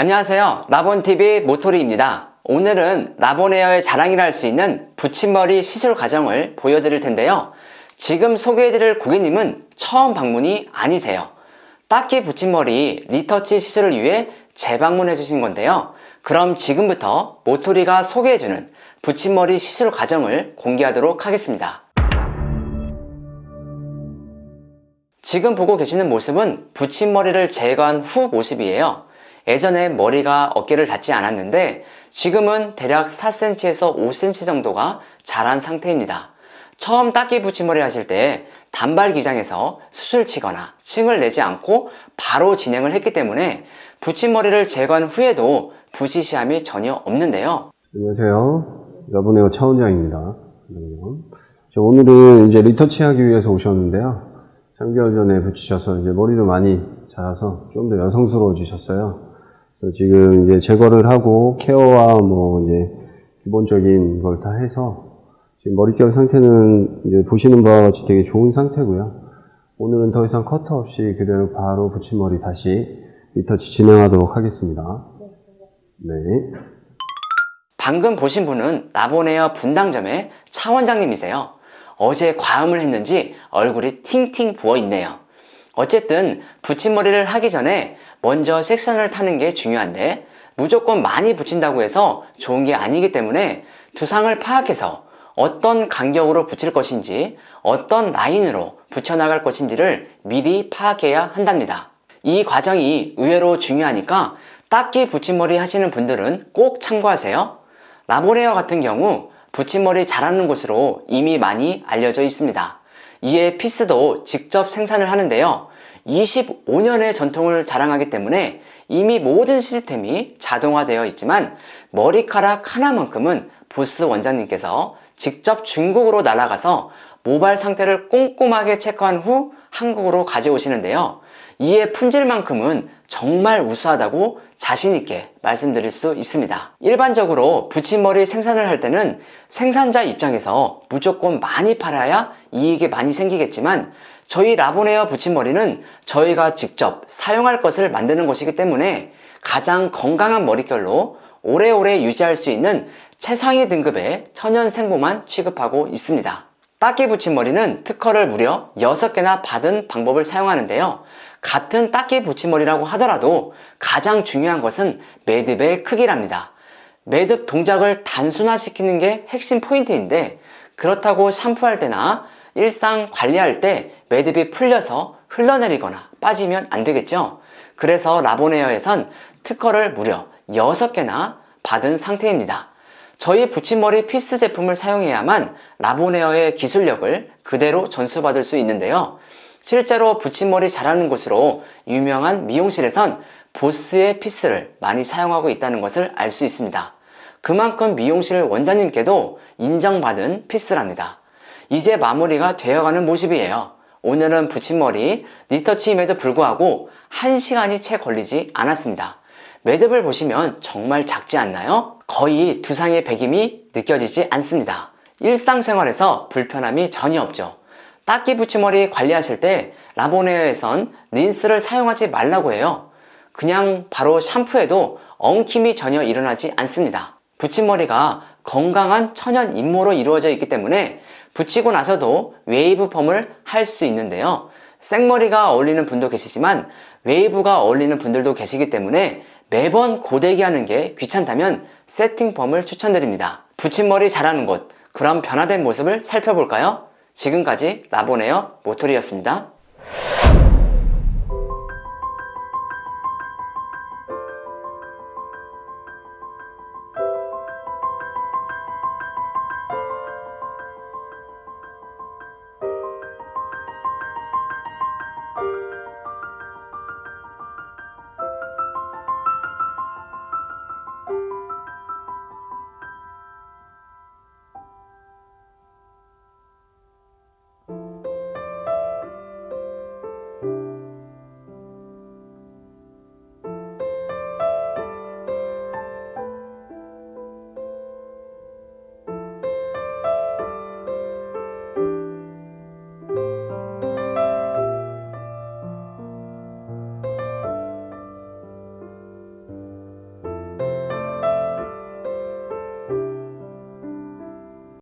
안녕하세요. 라본TV 모토리입니다. 오늘은 라본에어의 자랑이라 할 수 있는 붙임머리 시술 과정을 보여드릴 텐데요. 지금 소개해드릴 고객님은 처음 방문이 아니세요. 딱히 붙임머리 리터치 시술을 위해 재방문해 주신 건데요. 그럼 지금부터 모토리가 소개해주는 붙임머리 시술 과정을 공개하도록 하겠습니다. 지금 보고 계시는 모습은 붙임머리를 제거한 후 모습이에요. 예전에 머리가 어깨를 닿지 않았는데 지금은 대략 4cm에서 5cm 정도가 자란 상태입니다. 처음 닦기 붙임머리 하실 때 단발 기장에서 수술 치거나 층을 내지 않고 바로 진행을 했기 때문에 붙임머리를 제거한 후에도 부시시함이 전혀 없는데요. 안녕하세요. 여보네오 차원장입니다. 오늘은 이제 리터치 하기 위해서 오셨는데요. 3개월 전에 붙이셔서 이제 머리도 많이 자라서 좀 더 여성스러워지셨어요. 지금 이제 제거를 하고 케어와 뭐 이제 기본적인 걸 다 해서 지금 머릿결 상태는 이제 보시는 바와 같이 되게 좋은 상태고요. 오늘은 더 이상 커터 없이 그대로 바로 붙임머리 다시 리터치 진행하도록 하겠습니다. 네. 방금 보신 분은 라보네어 분당점의 차 원장님이세요. 어제 과음을 했는지 얼굴이 팅팅 부어 있네요. 어쨌든 붙임머리를 하기 전에 먼저 색선을 타는 게 중요한데 무조건 많이 붙인다고 해서 좋은 게 아니기 때문에 두상을 파악해서 어떤 간격으로 붙일 것인지 어떤 라인으로 붙여나갈 것인지를 미리 파악해야 한답니다. 이 과정이 의외로 중요하니까 딱히 붙임머리 하시는 분들은 꼭 참고하세요. 라보레어 같은 경우 붙임머리 잘하는 곳으로 이미 많이 알려져 있습니다. 이에 피스도 직접 생산을 하는데요. 25년의 전통을 자랑하기 때문에 이미 모든 시스템이 자동화되어 있지만 머리카락 하나만큼은 보스 원장님께서 직접 중국으로 날아가서 모발 상태를 꼼꼼하게 체크한 후 한국으로 가져오시는데요. 이에 품질만큼은 정말 우수하다고 자신있게 말씀드릴 수 있습니다. 일반적으로 붙임머리 생산을 할 때는 생산자 입장에서 무조건 많이 팔아야 이익이 많이 생기겠지만 저희 라보네어 붙임머리는 저희가 직접 사용할 것을 만드는 것이기 때문에 가장 건강한 머릿결로 오래오래 유지할 수 있는 최상위 등급의 천연 생보만 취급하고 있습니다. 닦기 붙임머리는 특허를 무려 6개나 받은 방법을 사용하는데요. 같은 닦기 붙임머리라고 하더라도 가장 중요한 것은 매듭의 크기랍니다. 매듭 동작을 단순화시키는 게 핵심 포인트인데 그렇다고 샴푸할 때나 일상 관리할 때 매듭이 풀려서 흘러내리거나 빠지면 안 되겠죠. 그래서 라보네어에선 특허를 무려 6개나 받은 상태입니다. 저희 붙임머리 피스 제품을 사용해야만 라보네어의 기술력을 그대로 전수받을 수 있는데요. 실제로 붙임머리 잘하는 곳으로 유명한 미용실에선 보스의 피스를 많이 사용하고 있다는 것을 알 수 있습니다. 그만큼 미용실 원장님께도 인정받은 피스랍니다. 이제 마무리가 되어가는 모습이에요. 오늘은 붙임머리 리터치임에도 불구하고 1시간이 채 걸리지 않았습니다. 매듭을 보시면 정말 작지 않나요? 거의 두상의 배김이 느껴지지 않습니다. 일상생활에서 불편함이 전혀 없죠. 닦기 붙임머리 관리하실 때 라보네어에선 린스를 사용하지 말라고 해요. 그냥 바로 샴푸해도 엉킴이 전혀 일어나지 않습니다. 붙임머리가 건강한 천연 인모로 이루어져 있기 때문에 붙이고 나서도 웨이브 펌을 할 수 있는데요. 생머리가 어울리는 분도 계시지만 웨이브가 어울리는 분들도 계시기 때문에 매번 고데기 하는 게 귀찮다면 세팅 펌을 추천드립니다. 붙임머리 잘하는 곳, 그럼 변화된 모습을 살펴볼까요? 지금까지 라보네어 모토리였습니다.